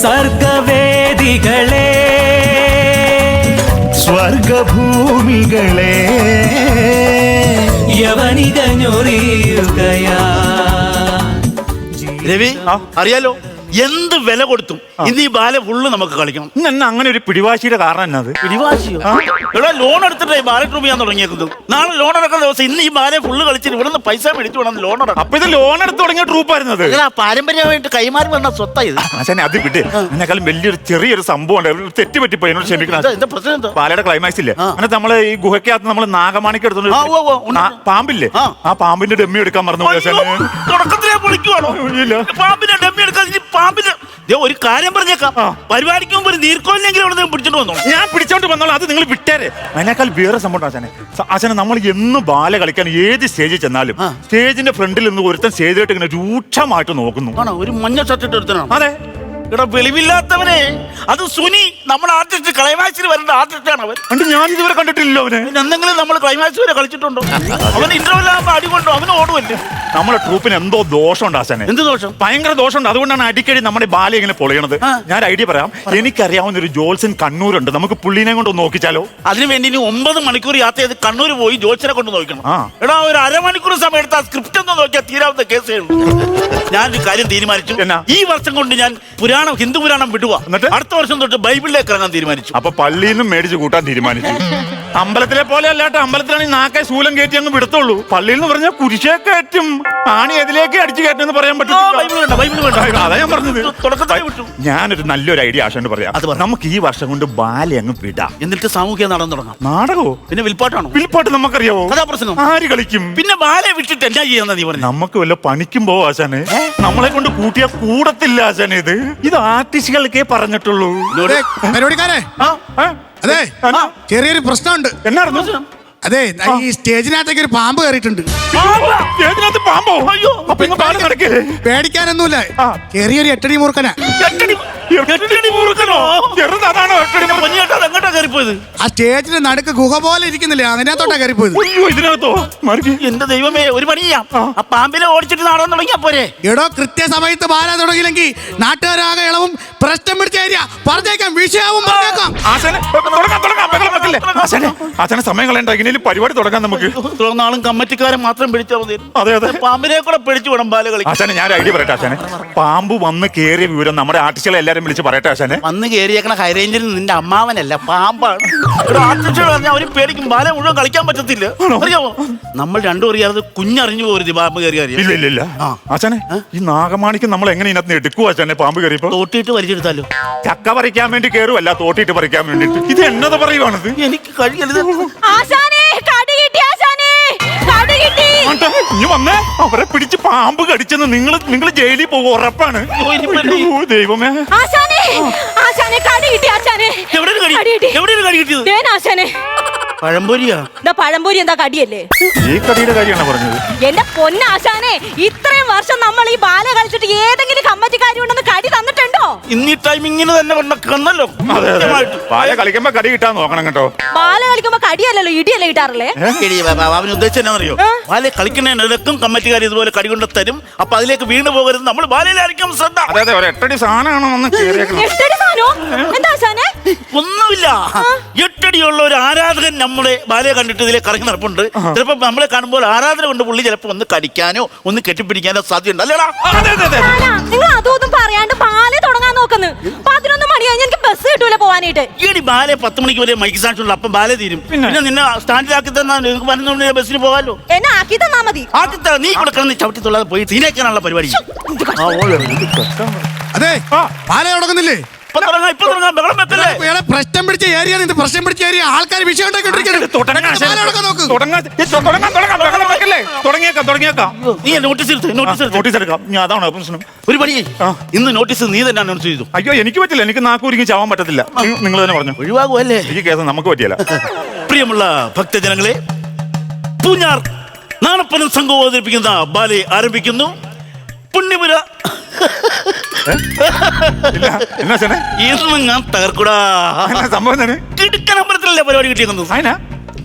സർഗവേദികളെ. സ്വർഗഭൂമികളെ. യവനിക ഞൊറിയുകയാ രവി അറിയാലോ? എന്ത് വില കൊടുത്തും ഇന്ന് ഈ ബാല ഫുള്ള് നമുക്ക് കളിക്കണം. ഇന്ന് എന്നാ അങ്ങനെ ഒരു പിടിവാശിയുടെ കാരണം എന്നത് പിടിവാശിയോ? എടാ ലോൺ എടുത്തിട്ടേ ബാല ട്രൂപ്പ് ചെയ്യാൻ തുടങ്ങിയേക്കുന്നത്. നാളെ ലോൺ അടക്കുന്ന ദിവസം ഇന്ന് ഈ ബാലെ ഫുള്ള് കളിച്ചിട്ട് ഇവിടുന്ന് പൈസ മേടിച്ചു വേണം ലോൺ അടക്കാം അപ്പൊ ഇത് ലോൺ എടുത്ത് തുടങ്ങിയ ട്രൂപ്പായിരുന്നത് എടാ, പാരമ്പര്യമായിട്ട് കൈമാറി വന്ന സ്വത്താ ഇത്. ആശാനെ അത് വിട്ട് എന്നെക്കാളും വലിയൊരു ചെറിയൊരു സംഭവം ഉണ്ട്. തെറ്റ് പറ്റിപ്പോ എന്നോട് ക്ഷമിക്കണം. ബാലയുടെ പ്രശ്നം എന്താ? പാലയുടെ ക്ലൈമാക്സ് ഇല്ലേ. അങ്ങനെ നമ്മൾ ഈ ഗുഹയ്ക്കകത്ത് നമ്മൾ നാഗമാണിക്ക് എടുത്തോണ്ട് പാമ്പില്ലേ? ആ. പാമ്പിന്റെ ഡെമ്മി എടുക്കാൻ മറന്നു. തുടക്കത്തിലേ പൊളിക്കുവാണോ? ഇല്ല. പാമ്പിനെ ഡമ്മി എടുക്കാൻ ഇനി പാമ്പിന് ദേ, ഒരു കാര്യം പറഞ്ഞേക്കാം. പരിപാടിക്ക് മുമ്പ് ഒരു നീർക്കോലിനെങ്കിലും അവിടെ നിന്ന് വന്നോ? ഞാൻ പിടിച്ചോണ്ട് വന്നോളാം. അത് നിങ്ങൾ വിട്ടേരെ. അതിനേക്കാൾ വേറെ സംഭവം ആശാനെ. സ- ആശാനെ നമ്മൾ എന്ന് ബാല കളിക്കാൻ ഏത് സ്റ്റേജിൽ ചെന്നാലും സ്റ്റേജിന്റെ ഫ്രണ്ടിൽ നിന്ന് ഒരുത്തൻ സ്റ്റേജിലോട്ട് ഇങ്ങനെ രൂക്ഷമായിട്ട് നോക്കുന്നു. ആണോ? ഒരു മഞ്ഞ ഷർട്ട് ഇട്ട് എടുത്തനാണ് അതെ. എടാ വെളിവില്ലാത്തവനെ. അത് സുനി നമ്മുടെ ആർട്ടിസ്റ്റ് ക്ലൈമാക്സിൽ വരേണ്ട ആർട്ടിസ്റ്റാണ് അവൻ. എന്നിട്ട് ഞാൻ ഇതുവരെ കണ്ടിട്ടില്ലല്ലോ അവനെ. എന്തെങ്കിലും നമ്മൾ ക്ലൈമാക്സ് വരെ കളിച്ചിട്ടുണ്ടോ? അവൻ ഇന്റർവെൽ അടികൊണ്ടോ അടി കൊണ്ടോ? അവന് ഓടുമല്ലേ നമ്മുടെ ട്രൂപ്പിന് എന്തോ ദോഷമുണ്ട് ആശാനെ. എന്ത് ദോഷം? ഭയങ്കര ദോഷമുണ്ട്. അതുകൊണ്ടാണ് അടിക്കടി നമ്മുടെ ബാല ഇങ്ങനെ പൊളിയണത്. ഞാൻ ഐഡിയ പറയാം. എനിക്കറിയാവുന്ന ഒരു ജോൾസൻ കണ്ണൂരുണ്ട്. നമുക്ക് പുള്ളിനെ കൊണ്ട് നോക്കിച്ചാലോ? അതിനു വേണ്ടി ഇനി ഒമ്പത് മണിക്കൂർ യാത്ര ചെയ്ത് കണ്ണൂർ പോയി ജോൽസിനെ കൊണ്ട് നോക്കണം. എടാ ഒരു അരമണിക്കൂർ സമയം എടുത്ത് ആ സ്ക്രിപ്റ്റ് ഒന്ന് നോക്കിയാൽ തീരാവുന്ന കേസേ ഉള്ളൂ. ഞാൻ ഒരു കാര്യം തീരുമാനിച്ചു? ഈ വർഷം കൊണ്ട് ഞാൻ പുരാണം ഹിന്ദു പുരാണം വിടുക. എന്നിട്ട്? അടുത്ത വർഷം തൊട്ട് ബൈബിളിലേക്ക് ഇറങ്ങാൻ തീരുമാനിച്ചു. അപ്പൊ പള്ളിയിൽ നിന്നും മേടിച്ച് കൂട്ടാൻ തീരുമാനിച്ചു. അമ്പലത്തിലെ പോലെ അല്ലാട്ട് അമ്പലത്തിലാണെങ്കിൽ നാക്കെ ശൂലം കയറ്റി അങ്ങ് വിടത്തുള്ളൂ. പള്ളിയിൽ നിന്ന് പറഞ്ഞാൽ കുരിശേ കയറ്റും. ആണി എതിലേക്ക് അടിച്ചു കയറ്റും എന്ന് പറയാൻ പറ്റും അതാ ഞാൻ പറഞ്ഞത്. ഞാനൊരു നല്ലൊരു ഐഡിയ ആശാണ്ട് പറയാം. അത്. നമുക്ക് ഈ വർഷം കൊണ്ട് ബാല അങ്ങ് വിടാം. എന്നിട്ട് സാമൂഹ്യ നാടകം തുടങ്ങാം. നാടകമോ പിന്നെ വിൽപ്പാട്ടാണോ? വിൽപ്പാട്ട് നമുക്കറിയാവോ? അതാ പ്രശ്നം. ആര് കളിക്കും? പിന്നെ ബാലെ വിട്ടിട്ട് എന്താ ചെയ്യാന്നാ നീ പറഞ്ഞു? നമുക്ക് വല്ല പണിക്കും പോവോ ആശാനെ. നമ്മളെ കൊണ്ട് കൂട്ടിയാ കൂടത്തില്ല ആശാനെ ഇത്. ഇത് ആർട്ടിസ്റ്റുകൾക്കേ പറഞ്ഞിട്ടുള്ളൂ. പരിപാടിക്കാരെ. ആ, ആ, അതെ ആ, ചെറിയൊരു പ്രശ്നമുണ്ട്. എന്നായിരുന്നു? അതെ ഈ സ്റ്റേജിനകത്തേക്ക് ഒരു പാമ്പ് കയറിയിട്ടുണ്ട്. ഏതിനകത്ത് പാമ്പോ? അയ്യോ. അപ്പൊ ഇങ്ങ് പാലം നടക്കല്ലേ പേടിക്കാനൊന്നുമില്ല. കേറിയൊരു ചെറിയൊരു എട്ടടി മൂർക്കനാ എട്ടടി എട്ടടി ചെറുതാണോ എട്ടടി എങ്ങോട്ടാ കയറിപ്പോയത്? ആ സ്റ്റേജിന്റെ നടുക്ക് ഗുഹ പോലെ ഇരിക്കുന്നില്ലേ അതിനകത്തോട്ടാ കയറിപ്പോയത്. അയ്യോ ഇതിനകത്തോ? എന്റെ ദൈവമേ ഒരു പണി ചെയ്യാം ആ പാമ്പിനെ ഓടിച്ചിട്ട് നാടകം തുടങ്ങിയാ പോരെ? എടോ കൃത്യസമയത്ത് ബാല തുടങ്ങിയില്ലെങ്കിൽ നാട്ടുകാരാകെ ഇളവും പ്രശ്നം പിടിച്ച ഏരിയ. പറഞ്ഞേക്കാം വിഷയാവും പറഞ്ഞേക്കാം. ആശാനെ തുടങ്ങാം തുടങ്ങാം. സമയം കളയണ്ട. ഇങ്ങനെ പരിപാടി തുടങ്ങാൻ നമുക്ക്. നാളും കമ്മറ്റിക്കാരെ മാത്രം പിടിച്ചാൽ മതി. അതെ അതെ. പാമ്പിനെ കൂടെ പിടിച്ചു വിടാം പാൽ കളി ആശാനെ ഞാൻ ഐഡിയ പറയട്ടെ അച്ഛനെ പാമ്പ് വന്ന് കേറിയ വിവരം നമ്മുടെ ആർട്ടിസ്റ്റുകളെ എല്ലാരും വിളിച്ച് പറയട്ടെ അച്ഛനെ വന്ന് കയറിയേക്കണ ഹൈറേഞ്ചിൽ നിന്റെ അമ്മാവനല്ല പാമ്പാണ്. ഒരു ആർട്ടിസ്റ്റ് പറഞ്ഞാൽ അവർ പേടിക്കും ബാല മുഴുവൻ കളിക്കാൻ പറ്റത്തില്ല. അറിയാമോ നമ്മൾ രണ്ടും അറിയാതെ കുഞ്ഞറിഞ്ഞു പോരുത് പാമ്പ് കയറി അറിയാം ഇല്ല ഇല്ല ഇല്ല. ആശാനെ ഈ നാഗമാണിക്ക് നമ്മൾ എങ്ങനെ ഇതിനകത്ത് എടുക്കുവോ അച്ഛനെ പാമ്പ് കയറിയപ്പോ തോട്ടിട്ട് വലിച്ചെടുത്താലോ? ചക്ക പറിക്കാൻ വേണ്ടി കയറുമല്ല തോട്ടിട്ട് പറിക്കാൻ വേണ്ടിട്ട് ഇത് എന്നത് പറയുവാണിത്? എനിക്ക് കഴിയരുത്. ആശാനേ ഇനി വന്നേ. അവരെ പിടിച്ച് പാമ്പ് കടിച്ചെന്ന് നിങ്ങൾ നിങ്ങൾ ജയിലിൽ പോകും ഉറപ്പാണ്. അയ്യോ, ദൈവമേ. ആശാനേ ആശാനെ കടി കിട്ടി ആശാനേ. എവിടെയാണ് കടി? കടി കിട്ടി. എവിടെയാണ് കടി കിട്ടിയത്? ദേന ആശാനേ. പഴംപൊരിയാ? എന്താ പഴംപൊരി എന്താ കടിയല്ലേ? ഈ കടിയുടെ കാര്യമാണ് പറഞ്ഞത്? എന്റെ പൊന്നാശാനെ ഇത്രയും വർഷം നമ്മൾ ഈ ബാല കളിച്ചിട്ട് ഏതെങ്കിലും കമ്മറ്റിക്കാരി ഉണ്ടെന്ന് ഇന്ന് ഈ ടൈമിങ്ങിന് തന്നെ വന്ന കണ്ണല്ലോ. പാല കളിക്കുമ്പോ കടി കിട്ടാൻ നോക്കണം കേട്ടോ. ബാല കളിക്കുമ്പോ കടിയല്ലല്ലോ ഇടിയല്ലേ കിട്ടാറില്ലേ അറിയോ? ബാലെ കമ്മിറ്റിക്കാർ ഇതുപോലെ കടി കൊണ്ട് തരും. അപ്പൊ അതിലേക്ക് വീണ് പോകരുത്. നമ്മൾ ബാലയിലായിരിക്കും ശ്രദ്ധ. അതെ അതെ ഒരു എട്ടടി സാധനമാണ് വന്ന് കേറിയേക്കണം എട്ടടി സാധനോ? എന്താ ഒന്നുമില്ല. എട്ടടിയുള്ള ഒരു ആരാധകൻ നമ്മുടെ ബാലയെ കണ്ടിട്ട് ഇതിലേക്ക് ഇറങ്ങി നടപ്പുണ്ട്. ചിലപ്പോ നമ്മളെ കാണുമ്പോൾ ആരാധന കൊണ്ട് പുള്ളി ചിലപ്പോ ഒന്ന് കടിക്കാനോ ഒന്ന് കെട്ടിപ്പിടിക്കാനോ സാധ്യതയുണ്ട്. അല്ലേടാ? അതെ അതെ അതെ. നിങ്ങൾ അതൊന്നും പറയാണ്ട് ബാല നോക്കുന്നു. പതിനൊന്ന് മണിയായി. എനിക്ക് ബസ് കിട്ടൂല പോവാനായിട്ട്. ഈടി ബാലെ പത്ത് മണിക്ക് വരെ മൈക്ക് സാക്ഷി ഉള്ളു അപ്പം ബാലെ തീരും. പിന്നെ? നിന്നെ സ്റ്റാൻഡിലാക്കി തന്നാ നിങ്ങൾക്ക് പതിനൊന്ന് മണി ബസ്സിന് പോവാലോ എന്നെ ആക്കി തന്നാ മതി. ആദ്യത്തെ നീ ഇവിടെ കിടന്ന് ചവിട്ടി തൊള്ളാതെ പോയി തീനേക്കാനുള്ള പരിപാടി. ആ, ഓൾ. അതെ ബാലെ തുടങ്ങുന്നില്ലേ ഇപ്പൊ തുടങ്ങാം ഇപ്പൊ തുടങ്ങാം. ബഹളം വെക്കല്ലേ? ഇയാളെ പ്രശ്നം പിടിച്ച ഏരിയ പ്രശ്നം പിടിച്ച ഏരിയ ആൾക്കാർ വിഷയം ഉണ്ടാക്കി തുടങ്ങാം. തുടങ്ങിയേക്കാം തുടങ്ങിയേക്കാം. നീ നോട്ടീസ് എടുത്ത് നോട്ടീസ് എടുത്ത് നോട്ടീസ് എടുക്കാം. ഞാൻ അതാണ് പ്രശ്നം. ഒരു പണി ഇന്ന് നോട്ടീസ് നീ തന്നെ അനൗൺസ് ചെയ്തു. അയ്യോ എനിക്ക് പറ്റില്ല. എനിക്ക് നാക്കൂരിക്ക് ചാവാൻ പറ്റത്തില്ല. നിങ്ങൾ തന്നെ പറഞ്ഞു. ഒഴിവാകുമല്ലേ ഈ കേസ് നമുക്ക് പറ്റിയല്ല. പ്രിയമുള്ള ഭക്തജനങ്ങളെ പൂഞ്ഞാർ നാണപ്പനം സംഘം അവതരിപ്പിക്കുന്ന ബാലെ ആരംഭിക്കുന്നു. പുണ്യപുര. ഇന്ന് ഞാൻ തകർക്കൂടാ. സംഭവം കിടുക്കൻ അമ്പലത്തിലല്ലേ പരിപാടി കിട്ടിയേക്കുന്നത്? അതിനാ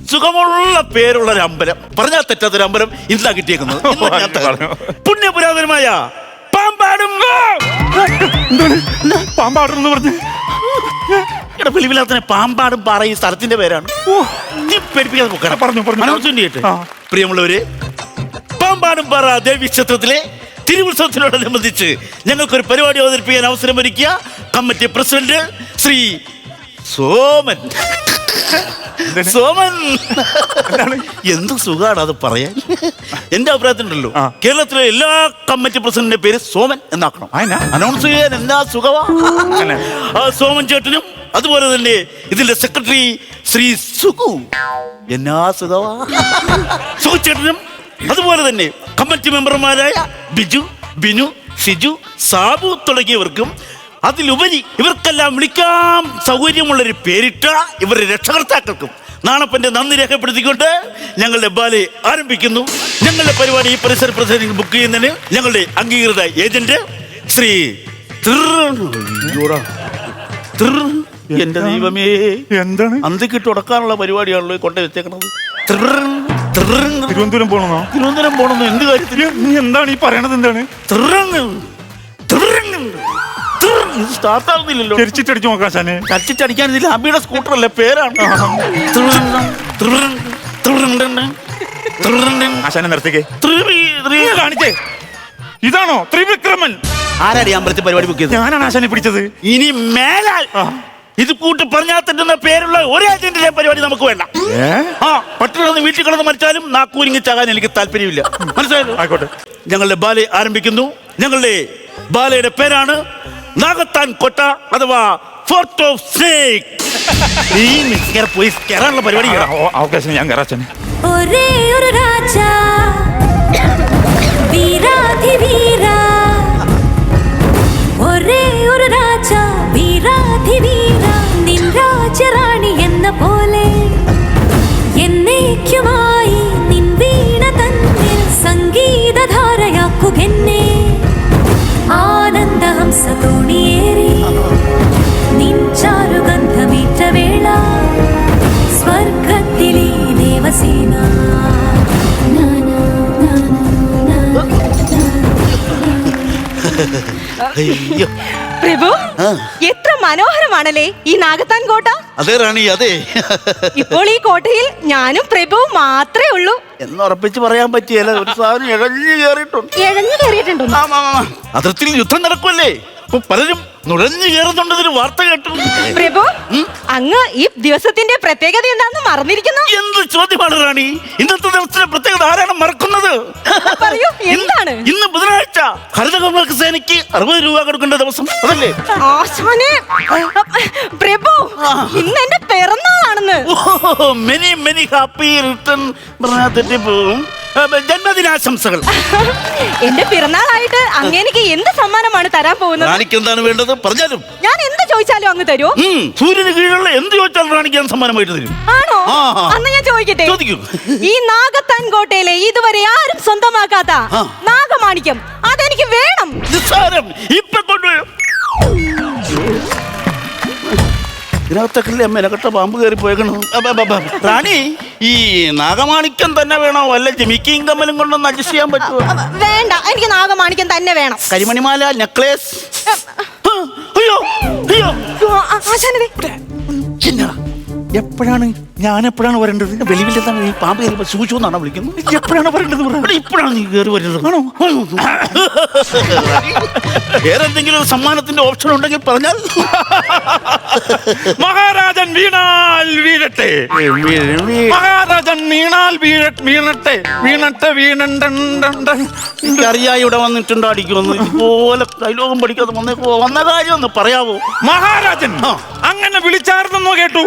സുഖമുള്ള പേരുള്ള ഒരു അമ്പലം. പറഞ്ഞാൽ തെറ്റാത്തൊരു അമ്പലം ഇന്നാ കിട്ടിയേക്കുന്നത്. ഇന്ന് ഞാൻ. പുണ്യപുരാതനമായ പാമ്പാടും. പാമ്പാടുന്നു പറഞ്ഞു? ഇവിടെ പാമ്പാടും പാറ ഈ സ്ഥലത്തിന്റെ പേരാണ്. നീ പേടിപ്പിക്കാതെ പൊക്കണം പറഞ്ഞു, പറഞ്ഞു. ആ. പ്രിയമുള്ളവര് പാമ്പാടും പാറ ദേവി ക്ഷേത്രത്തിലെ തിരുവുത്സവത്തിനോടനുബന്ധിച്ച് ഞങ്ങൾക്കൊരു പരിപാടി അവതരിപ്പിക്കാൻ അവസരം ഒരുക്കിയ കമ്മിറ്റി പ്രസിഡന്റ് ശ്രീ സോമൻ. സോമൻ. എന്ത് സുഖമാണ് അത് പറയാൻ? എന്റെ അഭിപ്രായത്തിലുണ്ടല്ലോ. ഉണ്ടല്ലോ കേരളത്തിലെ എല്ലാ കമ്മിറ്റി പ്രസിഡന്റിന്റെ പേര് സോമൻ എന്നാക്കണം? അനൗൺസ് ചെയ്യാൻ എന്താ സുഖമാ അങ്ങനെ. ആ സോമൻ ചേട്ടനും അതുപോലെ തന്നെ ഇതിന്റെ സെക്രട്ടറി ശ്രീ സുഖു. എന്നാ സുഖമാ സുഖു ചേട്ടനും അതുപോലെ തന്നെ കമ്മിറ്റി മെമ്പർമാരായ ബിജു ബിനു ഷിജു സാബു തുടങ്ങിയവർക്കും അതിലുപരി ഇവർക്കെല്ലാം വിളിക്കാൻ സൗകര്യമുള്ളൊരു പേരിട്ട ഇവരുടെ രക്ഷകർത്താക്കൾക്കും നാണപ്പന്റെ നന്ദി രേഖപ്പെടുത്തിക്കൊണ്ട് ഞങ്ങളുടെ ബാലെ ആരംഭിക്കുന്നു. ഞങ്ങളുടെ പരിപാടി ഈ പരിസര പ്രസിഡന്റ് ബുക്ക് ചെയ്യുന്നതിന് ഞങ്ങളുടെ അംഗീകൃത ഏജന്റ് ശ്രീ എന്റെ ദൈവമേ. എന്താണ്? അന്തിക്കിട്ട് ഉടക്കാനുള്ള പരിപാടിയാണല്ലോ കൊണ്ടു വെച്ചേക്കണത്. തിരുവനന്തപുരം പോണെന്നോ? തിരുവനന്തപുരം പോണെന്ന് എന്ത് കാര്യത്തിൽ നീ എന്താണ് ഈ പറയണത് എന്താണ്. ഇത് സ്റ്റാർട്ട് ആവുന്നില്ലല്ലോ. തിരിച്ചിട്ടടിച്ചു നോക്കാം സാനെ ചടിച്ചിട്ടടിക്കാൻ ഇതിൽ അബിയുടെ സ്കൂട്ടർ അല്ലേ പേരാണ്. ആശാനെ നിർത്തിക്കേ. കാണിച്ചേ. ഇതാണോ? ത്രിവിക്രമൻ. ആരാടി അമ്പലത്തിൽ പരിപാടി ബുക്ക് ചെയ്തത് ഞാനാണ് ആശാനെ പിടിച്ചത്. ഇനി മേലാൽ ഇത് കൂട്ടി പറഞ്ഞാൽ തെറ്റുന്ന പേരുള്ള ഒരു ഏജന്റിന്റെ പരിപാടി നമുക്ക് വേണ്ട. ആ പട്ടിണി വീട്ടിൽ കിടന്ന് മരിച്ചാലും നാക്കൂരിങ്ങി ചാകാൻ എനിക്ക് താല്പര്യമില്ല. മനസ്സിലായോ ആയിക്കോട്ടെ. ഞങ്ങളുടെ ബാലെ ആരംഭിക്കുന്നു. ഞങ്ങളുടെ ബാലയുടെ പേരാണ് നാഗത്താൻ കൊട്ട അഥവാ ഫോർട്ട് ഓഫ് സ്നേക് ഈ മിസ്കർ പോയി കയറാനുള്ള പരിപാടി. അവകാശം ഞാൻ കയറാച്ചനെ ഒരേ ഒരു രാജ. അയ്യോ. പ്രഭു എത്ര മനോഹരമാണല്ലേ ഈ നാഗത്താൻ കോട്ട. അതെ റാണി അതെ. ഇപ്പോൾ ഈ കോട്ടയിൽ ഞാനും പ്രഭുവും മാത്രമേ ഉള്ളൂ. എന്ന് എന്നുറപ്പിച്ച് പറയാൻ പറ്റിയല്ല ഒരു സാധനം ഇഴഞ്ഞു കയറിയിട്ടുണ്ട്. ഇഴഞ്ഞു കയറിയിട്ടുണ്ടോ. അതിർത്തിയിൽ യുദ്ധം നടക്കുമല്ലേ അപ്പൊ പലരും നുഴഞ്ഞു കേറുന്നുണ്ടതിന് വാർത്ത കേട്ടു പ്രഭു അങ്ങ് ഈ ദിവസത്തിന്റെ പ്രത്യേകത എന്താണെന്ന് മറന്നിരിക്കുന്നു. എന്ത് ചോദ്യമാണ് റാണി? ഇന്നത്തെ ദിവസത്തിന്റെ പ്രത്യേകത ആരാണ് മറക്കുന്നത്? പറയൂ എന്താണ്? ഇന്ന് ബുധനാഴ്ച ഹരിതകർമ്മ സേനയ്ക്ക് അറുപത് രൂപ കൊടുക്കേണ്ട ദിവസം അതല്ലേ? ആശാനെ പ്രഭു ഇന്ന് എന്റെ പിറന്നാളാണെന്ന്. മെനി മെനി ഹാപ്പി റിട്ടേൺ ജന്മദിനാശംസകൾ. എന്റെ പിറന്നാളായിട്ട് അങ്ങനെ എന്ത് സമ്മാനമാണ് തരാൻ പോകുന്നത്? എന്താണ് വേണ്ടത്? പറഞ്ഞാലും. ഞാൻ എന്ത് ചോദിച്ചാലും അങ്ങ് തരുമോ സൂര്യന് കീഴിലുള്ള എന്ത് ചോദിച്ചാലും റാണിക്ക് ഞാൻ സമ്മാനമായിട്ട് തരും. ആണോ? ആ. അന്ന് ഞാൻ ചോദിക്കട്ടെ? ചോദിക്കൂ. ഈ നാഗത്താൻ കോട്ടയിലെ ഇതുവരെ ആരും സ്വന്തമാക്കാത്ത ആ. നാഗമാണിക്യം. അതെനിക്ക് വേണം. നിസ്സാരം. ഇപ്പൊ കൊണ്ടുവരും. ഇതിനകത്തൊക്കെ അമ്മ എനക്കട്ട പാമ്പ് കയറി പോയേക്കണു അപ്പ, അപ്പ, അപ്പ. റാണി ഈ നാഗമാണിക്യം തന്നെ വേണോ? വല്ല ജമിക്കിയും കമ്മലും കൊണ്ടൊന്ന് അഡ്ജസ്റ്റ് ചെയ്യാൻ പറ്റുമോ വേണ്ട. എനിക്ക് നാഗമാണിക്യം തന്നെ വേണം. കരിമണിമാല നെക്ലേസ് അയ്യോ അയ്യോ ആശാനെ ദേ. എപ്പോഴാണ് ഞാൻ എപ്പോഴാണ് വരേണ്ടത് വെളിവില്ലെന്താണ് ഈ പാമ്പ് കയറി സൂചു എന്നാണ് വിളിക്കുന്നത്? എപ്പോഴാണ് വരേണ്ടത്. ഇവിടെ ഇപ്പോഴാണ് നീ കയറി വരുന്നത്. ആണോ? വേറെ എന്തെങ്കിലും ഒരു സമ്മാനത്തിന്റെ ഓപ്ഷൻ ഉണ്ടെങ്കിൽ പറഞ്ഞാൽ മഹാരാജൻ വീണാൽ വീഴട്ടെ. മഹാരാജൻ വീണാൽ വീണട്ടെ. വീണട്ടെ വീണണ്ട അറിയായി ഇവിടെ വന്നിട്ടുണ്ടോ അടിക്കുമെന്ന്. ഇതുപോലെ ഡയലോഗും പഠിക്കാതെ വന്നേക്കോ വന്ന കാര്യം ഒന്ന് പറയാവോ? മഹാരാജൻ. അങ്ങനെ വിളിച്ചാർന്നെന്നോ കേട്ടു?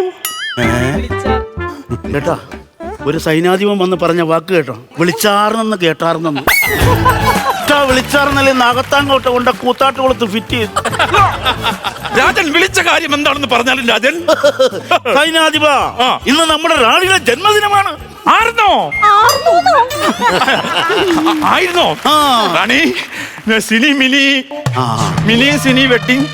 കേട്ടാ? ഒരു സൈനാധിപൻ വന്ന് പറഞ്ഞ വാക്ക് കേട്ടോ. വിളിച്ചാർന്നെന്ന് കേട്ടാർന്നെന്ന്. വിളിച്ചാർന്നല്ലേ നാഗത്താങ്കോട്ട കൊണ്ട് കൂത്താട്ട് കൊളുത്ത് ഫിറ്റ് ചെയ്തു. രാജൻ വിളിച്ച കാര്യം എന്താണെന്ന് പറഞ്ഞാലും രാജൻ. സൈനാധിപ ഇന്ന് നമ്മുടെ റാണിയുടെ ജന്മദിനമാണ്. ആയിരുന്നോ? ആയിരുന്നോ. റാണി സിനി മിനി. മിനി സിനി വെഡിങ്.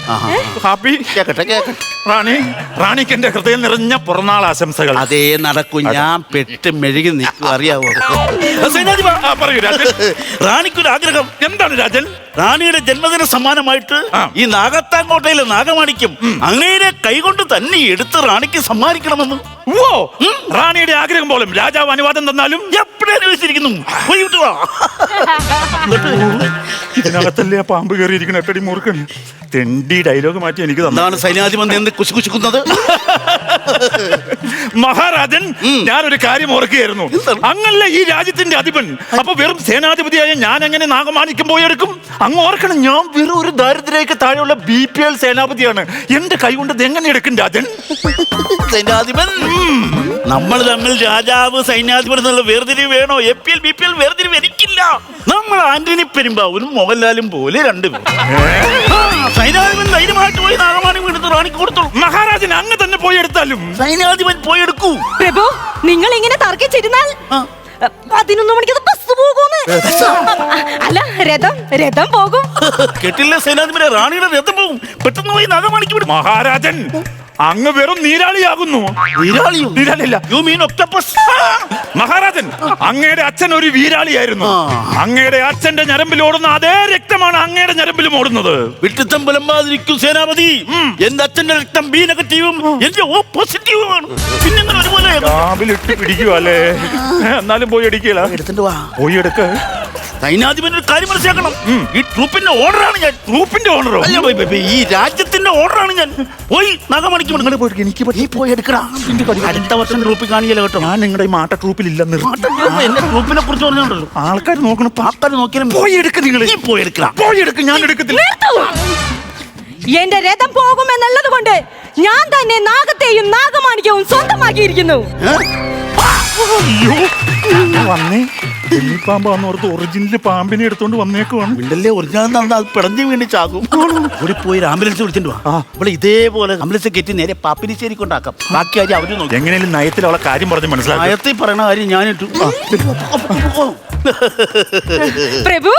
ഹാപ്പി. കേക്കട്ടെ കേക്കട്ടെ. റാണി. റാണിക്ക് എന്റെ ഹൃദയം നിറഞ്ഞ പിറന്നാൾ ആശംസകൾ. അതേ നടക്കും ഞാൻ പെട്ട് മെഴുകി നിൽക്കും അറിയാവോ? പറയൂ രാജൻ. റാണിക്കൊരു ആഗ്രഹം. എന്താണ് രാജൻ? റാണിയുടെ ജന്മദിന സമ്മാനമായിട്ട് ഈ നാഗത്താങ്കോട്ടയിലെ നാഗമാണിക്കും അങ്ങനെ കൈകൊണ്ട് തന്നെ എടുത്ത് റാണിക്ക് സമ്മാനിക്കണമെന്ന്. ഓ റാണിയുടെ ആഗ്രഹം പോലും. രാജാവ് അനുവാദം തന്നാലും? എപ്പോഴും അനുവദിച്ചിരിക്കുന്നു. ഇതിനകത്തല്ലേ പാമ്പ് കയറിയിരിക്കണ? എട്ടടി മൂർക്കൻ തെണ്ടി ഡയലോഗ് മാറ്റി എനിക്ക് തന്നാണ് എന്താണ് എന്ന് കുശുകുശുക്കുന്നത് മഹാരാജൻ ഞാനൊരു കാര്യം ഓർക്കുകയായിരുന്നു. അങ്ങല്ലേ ഈ രാജ്യത്തിന്റെ അധിപൻ. അപ്പൊ വെറും സേനാധിപതിയായ ഞാൻ എങ്ങനെ നാഗമാണിക്കം പോയെടുക്കും? അങ്ങ് ഓർക്കണം ഞാൻ വെറും ഒരു ദാരിദ്ര്യക്ക് താഴെയുള്ള ബി പി എൽ സേനാപതിയാണ്. എന്റെ കൈ കൊണ്ട് എങ്ങനെ എടുക്കും രാജൻ? സേനാധിപൻ? നമ്മൾ തമ്മിൽ രാജാവ് സൈന്യാധിപൻ എന്നുള്ള വേർതിരിവ് വേണോ? A P L B P L വേർതിരിവ് എനിക്കില്ല. നമ്മൾ ആന്റണി പെരുമ്പാവൂരും മോഹൻലാലും പോലെ രണ്ടുപേരും. സൈന്യാധിപൻ ധൈര്യമായിട്ട് പോയി നാഗമാണി എടുത്ത് റാണിക്ക് കൊടുത്തു. മഹാരാജൻ അങ്ങ് തന്നെ പോയി എടുത്താലും? സൈന്യാധിപൻ പോയി എടുക്കൂ പ്രഭു നിങ്ങൾ ഇങ്ങനെ തർക്കിച്ചിരുന്നാൽ പതിനൊന്ന് മണിക്ക് ബസ് പോകുന്നു അല്ല രഥം രഥം പോകും. കെട്ടില്ല സേനാധിപനെ റാണിയുടെ രഥം പോകും. പെട്ടെന്ന് പോയി നാഗമാണിക്ക് വിടും. മഹാരാജൻ അങ്ങ് വെറും നീരാളിയാകുന്നു. നീരാളിയോ? നീരാളിയല്ല യു മീൻ ഒക്ടോപ്പസ്. മഹാരാജൻ അങ്ങയുടെ അച്ഛൻ ഒരു വീരാളിയായിരുന്നു. അങ്ങയുടെ അച്ഛന്റെ ഞരമ്പിൽ ഓടുന്ന അതേ രക്തമാണ് അങ്ങയുടെ ഞരമ്പിലും ഓടുന്നത്. വിട്ടിത്തം പുലമ്പാതിരിക്കും സേനാപതി. എന്റെ അച്ഛന്റെ രക്തം ബി നെഗറ്റീവും എന്റെ ഓ പോസിറ്റീവുമാണ് പിന്നെ ഒരുപോലെ രാവിലിട്ട് പിടിക്കുക അല്ലേ? എന്നാലും പോയി വാ. പോയി എടുക്ക. സൈനാധിപൻ ഒരു കാര്യം മനസ്സിലാക്കണം. ഈ ട്രൂപ്പിന്റെ ഓർഡറാണ് ഞാൻ. ട്രൂപ്പിന്റെ ബൈ, ഈ രാജ്യത്തിന്റെ ഓർഡറാണ് ഞാൻ. പോയി നാഗമണിക്ക് നിങ്ങൾ പോയി എനിക്ക് നീ പോയി എടുക്കടാ. അടുത്ത വർഷം ട്രൂപ്പിൽ കാണിയല്ലോ കേട്ടോ? ഞാൻ നിങ്ങളുടെ ഈ മാട്ട ട്രൂപ്പിൽ ഇല്ലെന്ന് എന്റെ ട്രൂപ്പിനെ കുറിച്ച് പറഞ്ഞോണ്ടല്ലോ. ആൾക്കാർ നോക്കണം ആൾക്കാർ നോക്കിയാലും പോയി എടുക്ക നിങ്ങൾ നീ പോയി എടുക്കടാ. പോയി എടുക്ക ഞാൻ എടുക്കത്തില്ല. എന്റെ രഥം പോകുമെന്നുള്ളത് കൊണ്ട് ഞാൻ തന്നെ നാഗത്തെയും നാഗമാണിക്യവും സ്വന്തമാക്കിയിരിക്കുന്നു. അയ്യോ വന്നേ. പാമ്പ് ഓർത്ത് ഒറിജിനൽ പാമ്പിനെ എടുത്തോണ്ട് വന്നേക്കുവാണ്. മിണ്ടല്ലേ? ഒറിജിനൽ നടന്നാൽ അത് പിടഞ്ഞു വീണ് ചാകും. ഇവിടെ പോയി ഒരു ആംബുലൻസ് വിളിച്ചിട്ട് വാ. ഇവിടെ ഇതേപോലെ ആംബുലൻസ് കയറ്റി നേരെ പാപ്പിനിശ്ശേരി കൊണ്ടാക്കാം. ബാക്കി കാര്യം അവർ നോക്കും. എങ്ങനെയും നയത്തിൽ അവളെ കാര്യം പറഞ്ഞ് മനസ്സിലാക്കി. നയത്തിൽ പറയണ കാര്യം ഞാനിട്ടു. പ്രഭു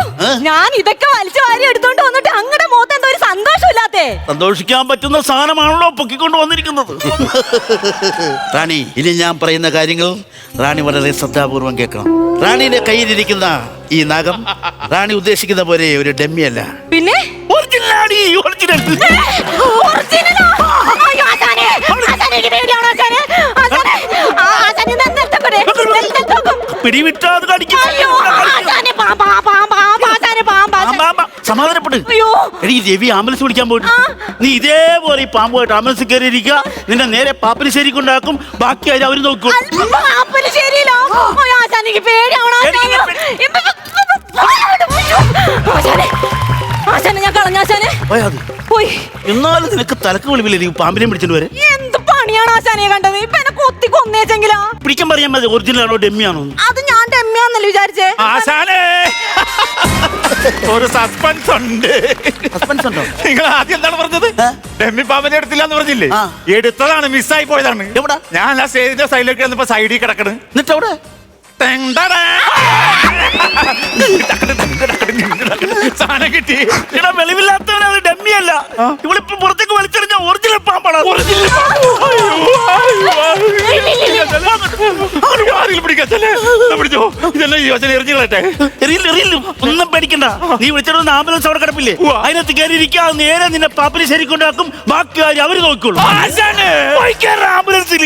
ഞാൻ ഇതൊക്കെ വലിച്ചു വാരി എടുത്തോണ്ട് വന്നിട്ട് അങ്ങടെ സന്തോഷിക്കാൻ പറ്റുന്ന സാധനമാണല്ലോ പൊക്കിക്കൊണ്ട് വന്നിരിക്കുന്നത്. റാണി ഇനി ഞാൻ പറയുന്ന കാര്യങ്ങൾ റാണി വളരെ ശ്രദ്ധാപൂർവം കേൾക്കണം. റാണിയുടെ കയ്യിലിരിക്കുന്ന ഈ നാഗം റാണി ഉദ്ദേശിക്കുന്ന പോലെ ഒരു പിന്നെ? ഞാൻ നിർത്തപ്പെടെ, നിർത്തപ്പം. പിടിവിട്ടാ അത് കടിക്കും. പാമ്പ്, പാമ്പ്, പാമ്പ്, പാമ്പ്, അയ്യോ. എടി രവി ആംബുലൻസ് വിളിക്കാൻ പോയിട്ട്. നീ ഇതേപോലെ ഈ പാമ്പുമായിട്ട് ആംബുലൻസ് കയറിയിരിക്കുക. നിന്നെ നേരെ പാപ്പിനിശ്ശേരി കൊണ്ടാക്കും ബാക്കി കാര്യം അവർ നോക്കും. ആശാനെ, എനിക്ക്. എനിക്ക് ഞാൻ കളഞ്ഞ ആശാനെ. പോയാ എന്നാലും നിനക്ക് തലക്ക് വെളിവില്ലേ പാമ്പിനെ പിടിച്ചിട്ട് വരെ? എന്ത് പണിയാണ് ആശാനെ കണ്ടത്? ഇപ്പൊ എന്നെ കൊത്തി കൊന്നേച്ചെങ്കിലോ? പിടിക്കാൻ പറയാൻ മതി. ഒറിജിനൽ ആണോ ഡെമ്മി ആണോ അത് ഞാൻ ഡെമ്മിയാന്നല്ലേ വിചാരിച്ചേ? ആശാനേ. ഒരു സസ്പെൻസ് ഉണ്ട്. സസ്പെൻസ് ഉണ്ടോ? നിങ്ങൾ ആദ്യം എന്താണ് പറഞ്ഞത്? ഏ? ഡെമ്മി പാമ്പിനെ എടുത്തില്ല എന്ന് പറഞ്ഞില്ലേ? ആ. എടുത്തതാണ് മിസ്സായി പോയതാണ്. എവിടാ? ഞാൻ ആ സ്റ്റേജിന്റെ സൈഡിലേക്ക് വന്നപ്പോ സൈഡിൽ കിടക്കണ്. എന്നിട്ട് അവിടെ ടെണ്ടടാ. സാധനം കിട്ടി. എടാ വെളിവില്ലാത്തവനെ അത് ഡെമ്മി അല്ല ഇവളിപ്പോ പുറത്തേക്ക് വലിച്ചെറിഞ്ഞ ഒറിജിനൽ പാമ്പാണ് ഒറിജിനൽ പാമ്പ്. അയ്യോ, അയ്യോ, അയ്യോ. ഒന്നും പേടിക്കണ്ട. നീ വിളിച്ചിട്ട് ആംബുലൻസ് അവിടെ കിടപ്പില്ലേ? ഉവ്വ. അതിനകത്ത് കയറിയിരിക്കുക നേരെ നിന്നെ പാപ്പിനെ ശരിക്കൊണ്ടാക്കും. ബാക്കി കാര്യം അവർ നോക്കിക്കോളൂ. ആംബുലൻസിൽ